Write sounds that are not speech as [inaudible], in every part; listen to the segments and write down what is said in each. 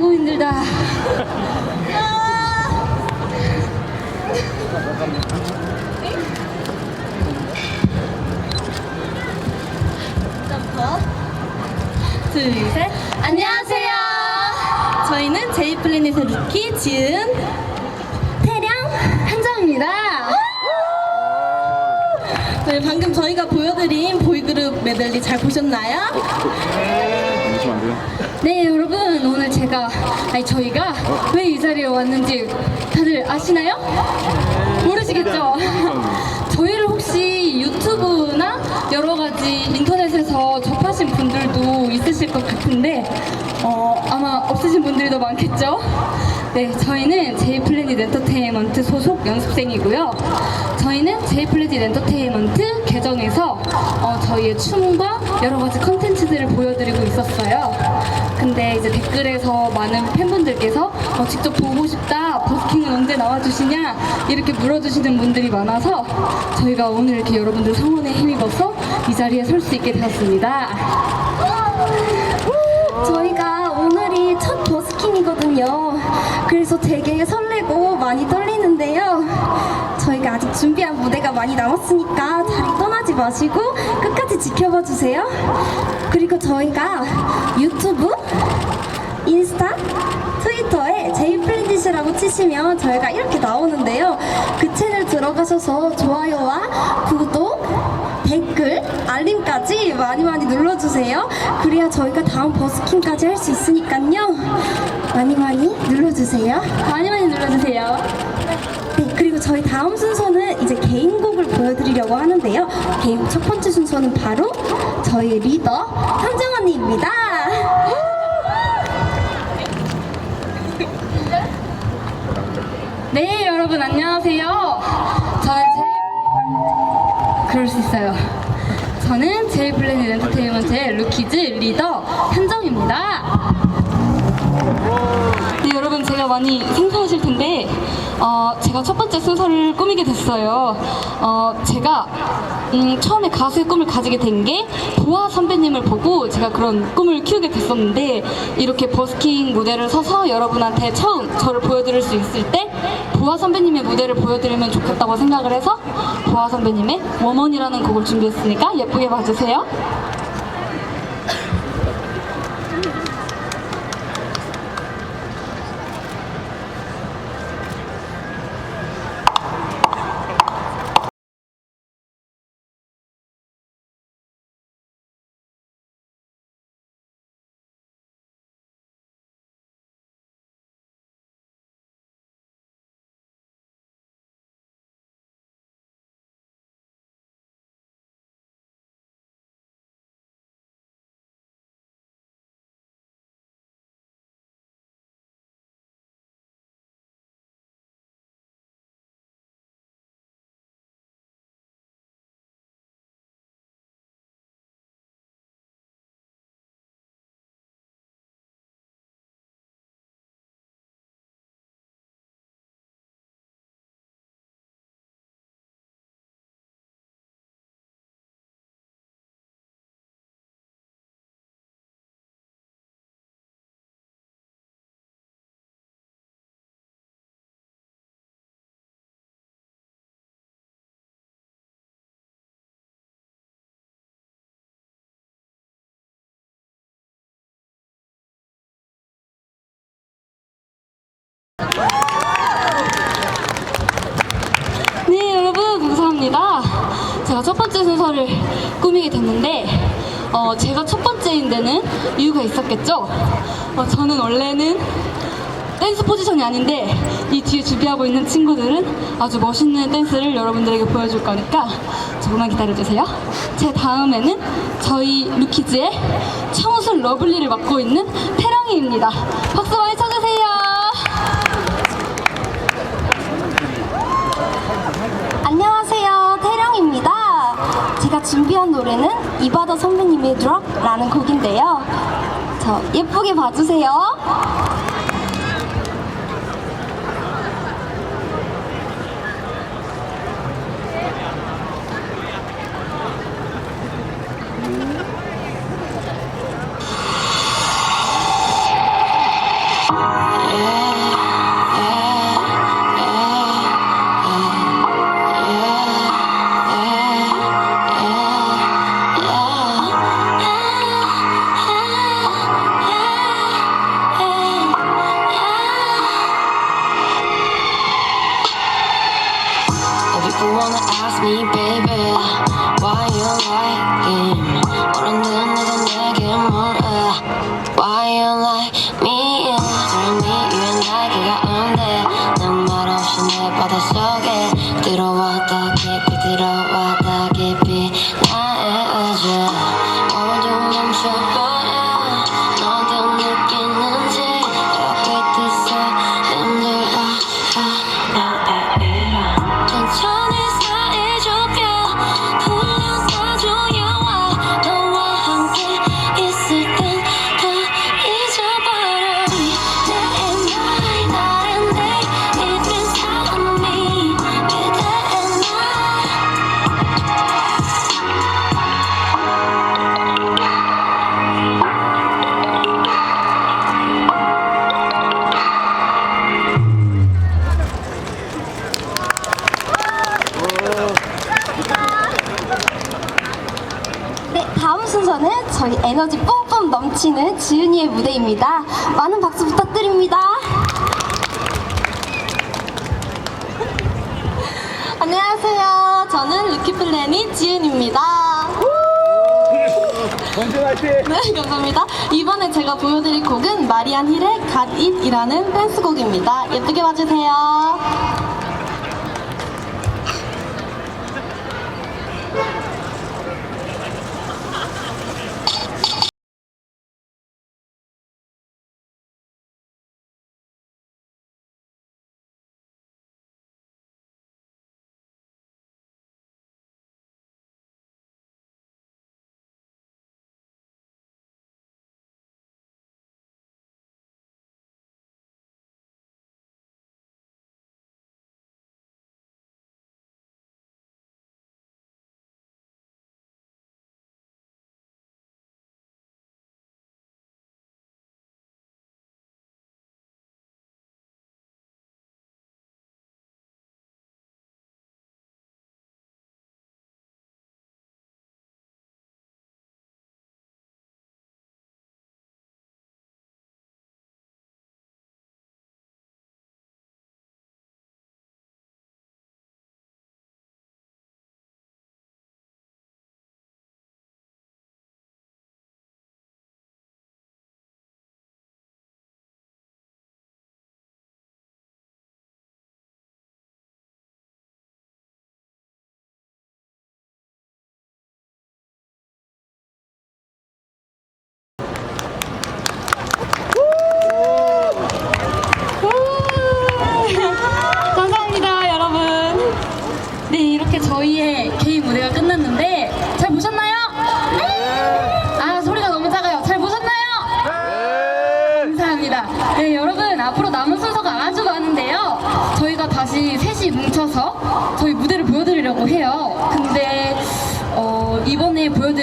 아이고 힘들다. 아. 둘, 셋. 안녕하세요. 저희는 제이플래닛의 루키, 지은, 태량, 한정입니다. 네, 방금 저희가 보여드린 보이그룹 메들리 잘 보셨나요? 잠시만 안 돼요? 네, 여러분. 오늘 제가, 아니, 저희가 왜 이 자리에 왔는지 다들 아시나요? 모르시겠죠? [laughs] 저희를 혹시 유튜브나 여러 가지 인터넷에서 접하신 분들도 있으실 것 같은데, 어, 아마 없으신 분들이 더 많겠죠? 네, 저희는 제이플래닛 엔터테인먼트 소속 연습생이고요. 저희는 제이플래닛 엔터테인먼트 계정에서 어, 저희의 춤과 여러 가지 컨텐츠들을 보여드리고 있었어요. 근데 이제 댓글에서 많은 팬분들께서 어, 직접 보고 싶다, 버스킹은 언제 나와주시냐 이렇게 물어주시는 분들이 많아서 저희가 오늘 이렇게 여러분들 성원에 힘입어서 이 자리에 설 수 있게 되었습니다. 저희가 오늘이 첫 버스킹이거든요. 그래서 되게 설레고 많이 떨리는데요. 저희가 아직 준비한 무대가 많이 남았으니까 자리 떠나지 마시고 끝까지 지켜봐 주세요. 그리고 저희가 유튜브, 인스타, 트위터에 제이플래닛이라고 치시면 저희가 이렇게 나오는데요. 그 채널 들어가셔서 좋아요와 구독, 댓글, 알림까지 많이 많이 눌러주세요. 그래야 저희가 다음 버스킹까지 할 수 있으니까요. 많이 많이 눌러주세요. 많이 많이 눌러주세요. 네, 그리고 저희 다음 순서는 이제 개인곡을 보여드리려고 하는데요. 개인곡 첫 번째 순서는 바로 저희의 리더 현정 언니입니다. 네, 여러분 안녕하세요. 저는 제이 그럴 수 있어요. 저는 제이플래닛 엔터테인먼트의 루키즈 리더 현정입니다. 네, 여러분 제가 많이 생소하실 텐데 어, 제가 첫 번째 순서를 꾸미게 됐어요. 어, 제가 음, 처음에 가수의 꿈을 가지게 된 게 보아 선배님을 보고 제가 그런 꿈을 키우게 됐었는데 이렇게 버스킹 무대를 서서 여러분한테 처음 저를 보여드릴 수 있을 때 보아 선배님의 무대를 보여드리면 좋겠다고 생각을 해서 보아 선배님의 워먼이라는 곡을 준비했으니까 예쁘게 봐주세요. 감사합니다. 제가 첫 번째 순서를 꾸미게 됐는데, 어, 제가 첫 번째인 데는 이유가 있었겠죠? 어, 저는 원래는 댄스 포지션이 아닌데, 이 뒤에 준비하고 있는 친구들은 아주 멋있는 댄스를 여러분들에게 보여줄 거니까 조금만 기다려주세요. 제 다음에는 저희 루키즈의 청순 러블리를 맡고 있는 태랑이입니다. 박수 준비한 노래는 이바다 선배님의 드럭라는 곡인데요. 저 예쁘게 봐주세요. 지은이의 무대입니다. 많은 박수 부탁드립니다. [laughs] 안녕하세요. 저는 루키플래닛 지은입니다. 네, 감사합니다. 이번에 제가 보여드릴 곡은 마리안 힐의 It이라는 댄스곡입니다. 예쁘게 봐주세요.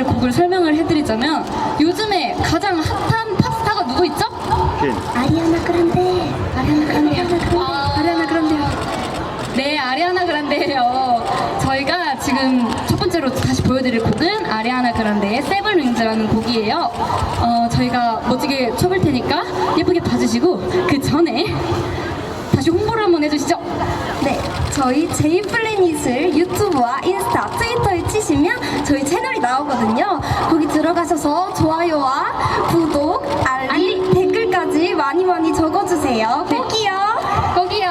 보여드릴 곡을 설명을 해드리자면 요즘에 가장 핫한 팝스타가 누구 있죠? 퀸. 아리아나 그란데. 아리아나 그란데. 아리아나 그란데요. 네, 아리아나 그란데예요. 저희가 지금 첫 번째로 다시 보여드릴 곡은 아리아나 그란데의 세븐 윙즈라는 곡이에요. 어, 저희가 멋지게 쳐볼 테니까 예쁘게 봐주시고 그 전에 다시 홍보를 한번 해주시죠. 네, 저희 제이플래닛을 유튜브와 인스타, 트위터에 치시면 저희 채널이 나오거든요. 거기 들어가셔서 좋아요와 구독, 알림, 댓글까지 많이 많이 적어주세요. 꼭이요. 거기요.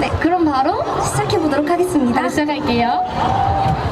네, 그럼 바로 시작해 보도록 하겠습니다. 바로 시작할게요.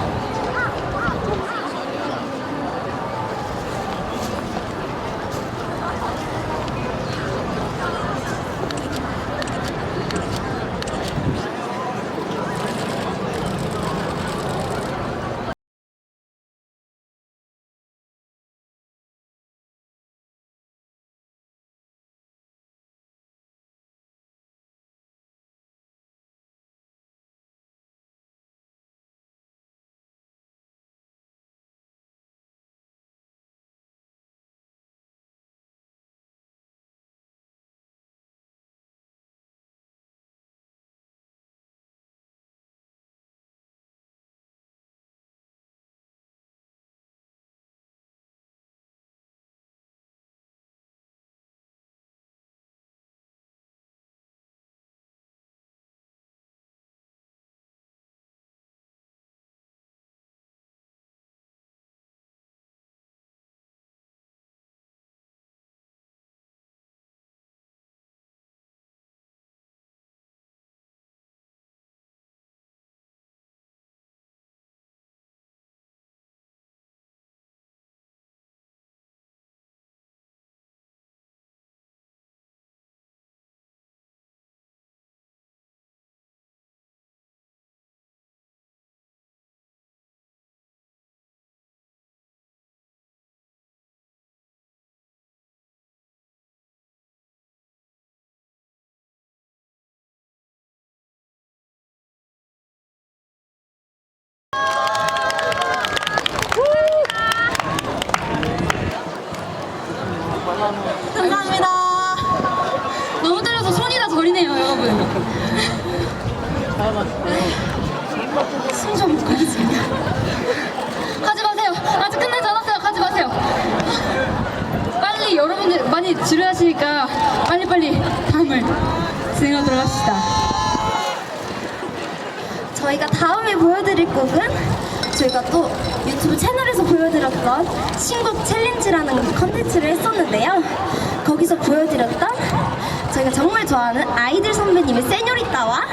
여러분. 숨좀 가겠습니다. 가지 마세요. 아직 끝나지 않았어요. 가지 마세요. 빨리 여러분들 많이 지루하시니까 빨리빨리 다음을 진행하도록 합시다. 저희가 다음에 보여드릴 곡은 저희가 또 유튜브 채널에서 보여드렸던 신곡 챌린지라는 컨텐츠를 했었는데요. 거기서 보여드렸던 저희가 정말 좋아하는 아이들 선배님의 세뇨리따와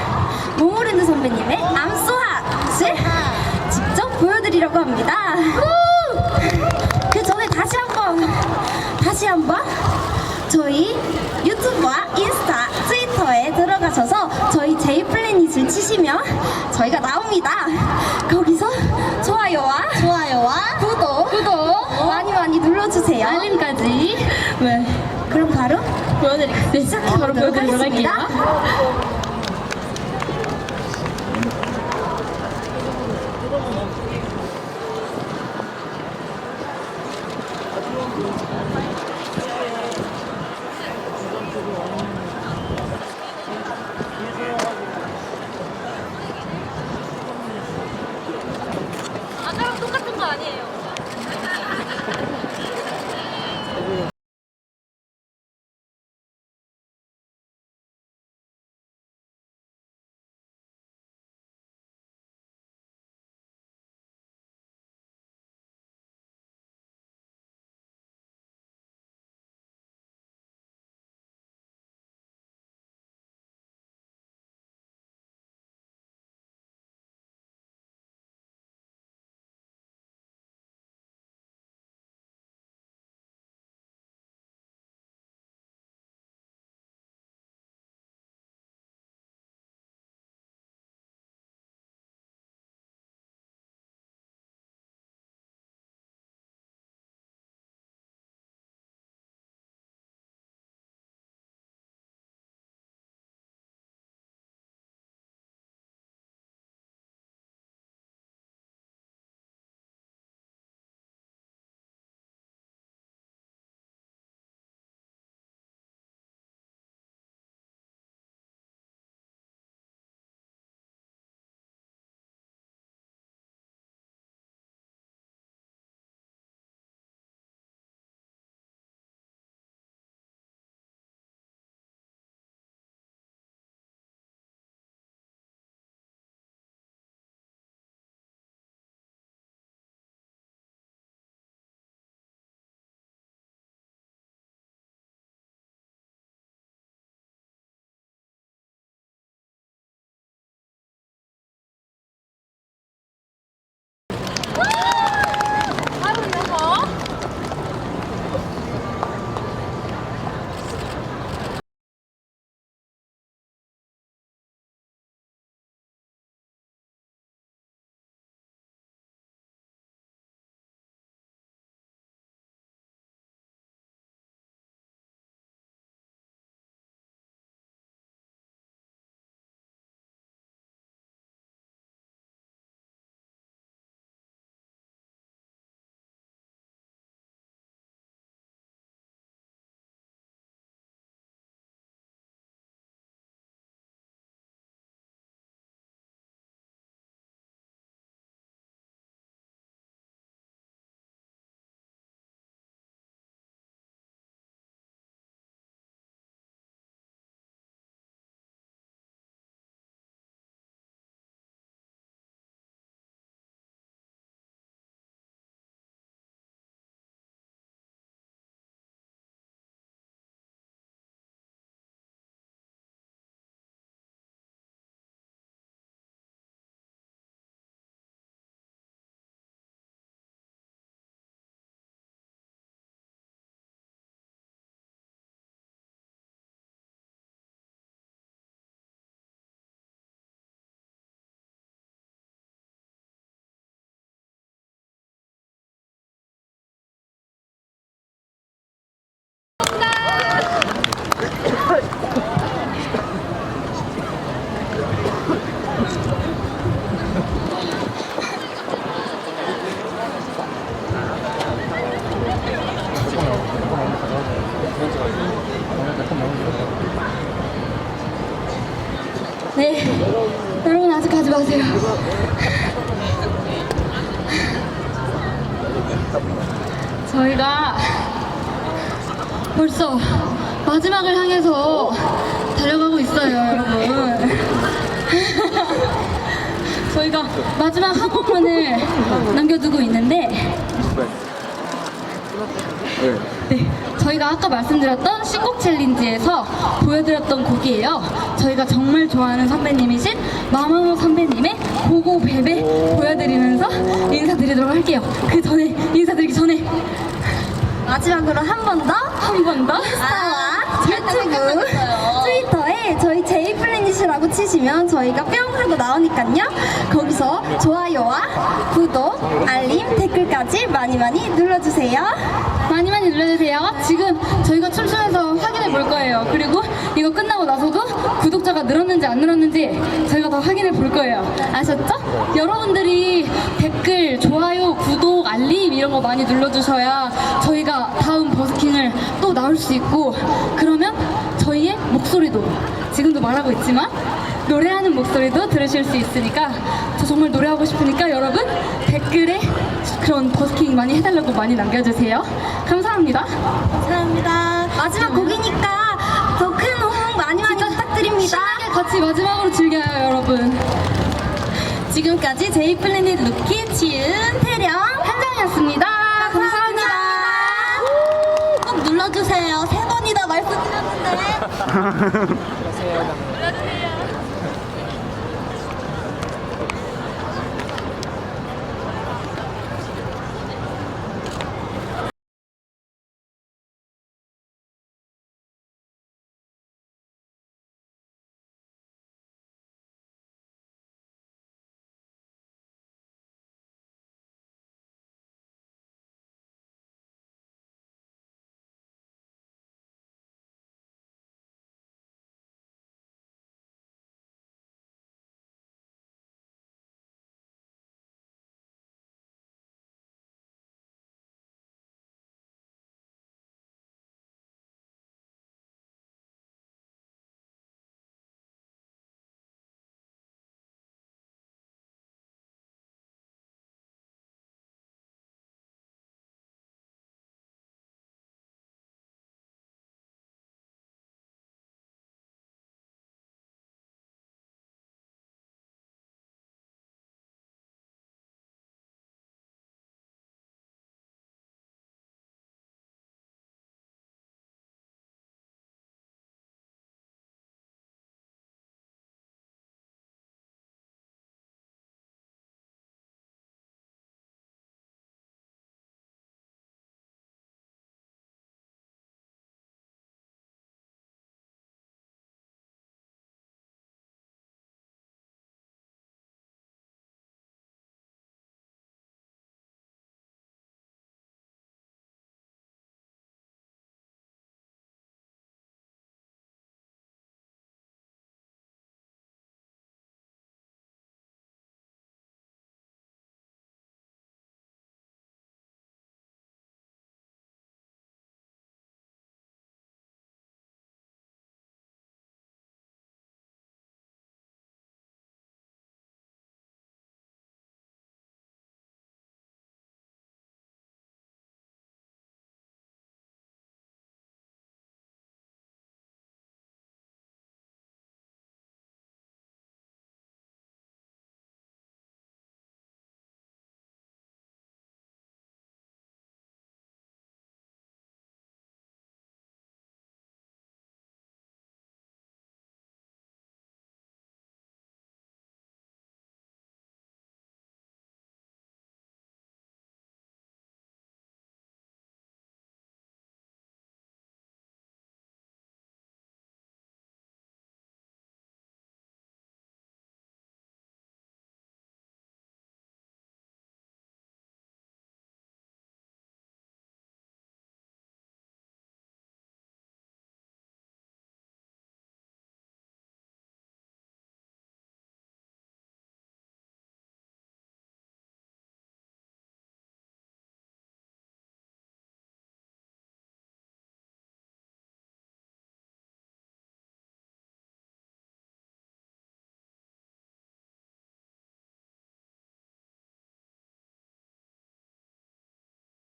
모모랜드 선배님의 암소핫을 직접 보여드리려고 합니다. 그 전에 다시 한번 다시 한번 저희 유튜브와 인스타, 트위터에 들어가셔서 저희 제이플래닛을 치시면 저희가 나옵니다. 거기서 좋아요와 좋아요와 구독 구독, 많이 많이 눌러주세요. 알림까지. 네. 그럼 바로 보여드릴게요. 네, 바로 보도록 보여드리도록 하겠습니다. 마세요. 저희가 벌써 마지막을 향해서 달려가고 있어요, 여러분. 저희가 마지막 한 곡만을 남겨두고 있는데, 네. 네, 저희가 아까 말씀드렸던 신곡 챌린지에서 보여드렸던 곡이에요. 저희가 정말 좋아하는 선배님이신 마마무 선배님의 고고 베베 보여드리면서 인사드리도록 할게요. 그 전에 인사드리기 전에 마지막으로 한 번 더 한 번 더. 인스타와 유튜브, 트위터에 저희 제 이플래닛이라고 치시면 저희가 뿅 하고 나오니까요. 거기서 좋아요와 구독, 알림, 댓글까지 많이 많이 눌러주세요. 많이 많이 눌러주세요. 지금 저희가 춤추면서 확인해 볼 거예요. 그리고 이거 끝나고 나서도 구독자가 늘었는지 안 늘었는지 저희가 다 확인해 볼 거예요. 아셨죠? 여러분들이 댓글, 좋아요, 구독, 알림 이런 거 많이 눌러주셔야 저희가 다음 버스킹을 또 나올 수 있고 그러면 저희의 목소리도 지금도 말하고 있지만 노래하는 목소리도 들으실 수 있으니까 저 정말 노래하고 싶으니까 여러분 댓글에 그런 버스킹 많이 해달라고 많이 남겨주세요. 감사합니다. 감사합니다. 마지막 곡이니까 더 큰 호응 많이 많이 부탁드립니다. 신나게 같이 마지막으로 즐겨요, 여러분. 지금까지 제이플래닛 루키, 지은, 태령, 한장이었습니다. [laughs] 말씀드렸는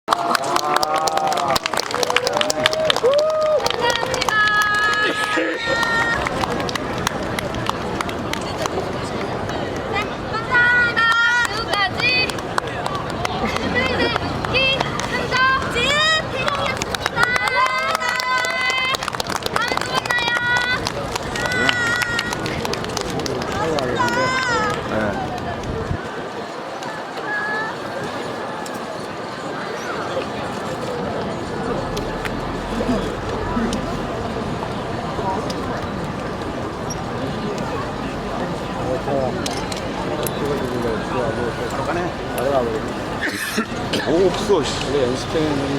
데. 감사합니다. 지금까지 플레이드 키 한정 지은 태경이었습니다. 다음에 또 만나요. 오 없어. 씨.